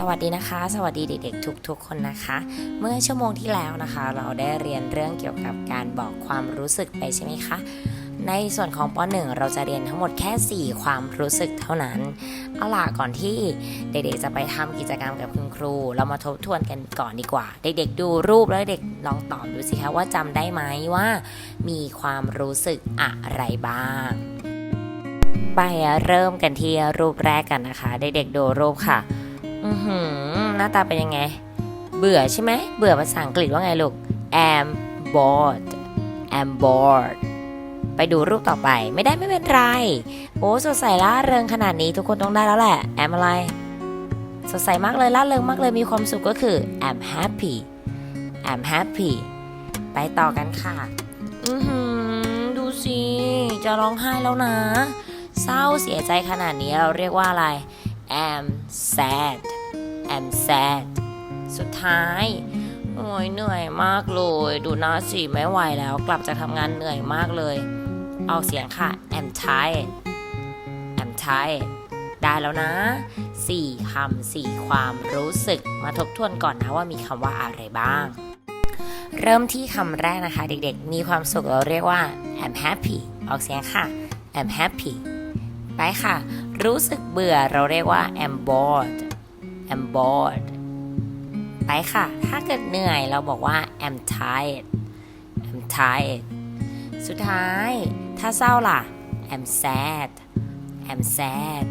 สวัสดีนะคะ สวัสดีเด็กๆ ทุกๆ คนนะคะ เมื่อชั่วโมงที่แล้วนะคะ เราได้เรียนเรื่องเกี่ยวกับการบอกความรู้สึกไปใช่ไหมคะในส่วนของป .1 เราจะเรียนทั้งหมดแค่ 4 ความรู้สึกเท่านั้นเอาล่ะก่อนที่เด็กๆจะไปทำกิจกรรมกับคุณครู เรามาทบทวนกันก่อนดีกว่า เด็กๆดูรูปแล้วเด็กลองตอบดูสิคะว่าจำได้ไหมว่า มีความรู้สึกอะไรบ้าง ไปเริ่มกันที่รูปแรกกันนะคะ เด็กๆดูรูปค่ะ อือหือหน้าตาเป็นยังไง เบื่อใช่ไหม เบื่อภาษาอังกฤษว่าไงลูก am bored am bored ไปดูรูปต่อไปไม่ได้ไม่เป็นไร โอ้สดใสล่าเริงขนาดนี้ทุกคนต้องได้แล้วแหละ am อะไร สดใสมากเลยล่าเริงมากเลยมีความสุขก็คือ am happy am happy ไปต่อกันค่ะ อือหือ ดูสิ จะร้องไห้แล้วนะ เศร้าเสียใจขนาดนี้เราเรียกว่าอะไร am sad am sad สุดท้าย โอ้ยเหนื่อยมากเลย ดูหน้าสิไม่ไหวแล้ว กลับจากทำงานเหนื่อยมากเลยออกเสียงค่ะ am tired am tired ได้แล้วนะ 4คำ4ความรู้สึกมาทบทวนก่อนนะว่ามีคำว่าอะไรบ้าง เริ่มที่คำแรกนะคะ เด็กๆ มีความสุขเราเรียกว่า am happy ออกเสียงค่ะ am happy ไปค่ะ รู้สึกเบื่อเราเรียกว่า am bored am bored ไปค่ะ ถ้าเกิดเหนื่อยเราบอกว่า am tired am tired สุดท้าย ถ้าเศร้าล่ะ am sad am sad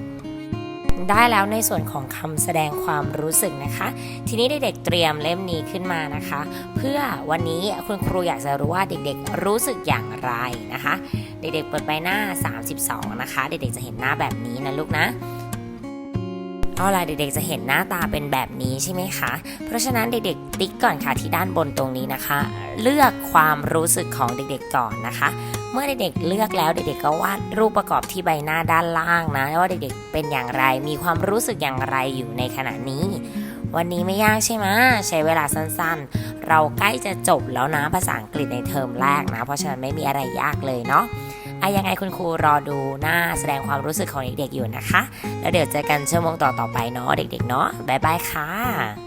ได้แล้วในส่วนของคำแสดงความรู้สึกนะคะ ทีนี้เด็กๆเตรียมเล่มนี้ขึ้นมานะคะ เพื่อวันนี้คุณครูอยากจะรู้ว่าเด็กๆรู้สึกอย่างไรนะคะ เด็กๆเปิดใบหน้า 32 นะคะ เด็กๆจะเห็นหน้าแบบนี้นะลูกนะ เอาล่ะเด็กๆจะเห็นหน้าตาเป็นแบบนี้ใช่ไหมคะ เพราะฉะนั้นเด็กๆติ๊กก่อนค่ะที่ด้านบนตรงนี้นะคะ เลือกความรู้สึกของเด็กๆก่อนนะคะ เมื่อเด็กๆเลือกแล้วเด็กๆก็วาดรูปประกอบที่ใบหน้าด้านล่างนะว่าเด็กๆเป็นอย่างไรมีความรู้สึกอย่างไรอยู่ในขณะนี้ วันนี้ไม่ยากใช่ไหมใช้เวลาสั้นๆ เราใกล้จะจบแล้วนะภาษาอังกฤษในเทอมแรกนะ เพราะฉะนั้นไม่มีอะไรยากเลยเนาะ อะยังไงคุณครูรอดูหน้าแสดงความรู้สึกของเด็กๆอยู่นะคะ แล้วเดี๋ยวเจอกันชั่วโมงต่อๆไปเนาะเด็กๆเนาะบ๊ายบายค่ะ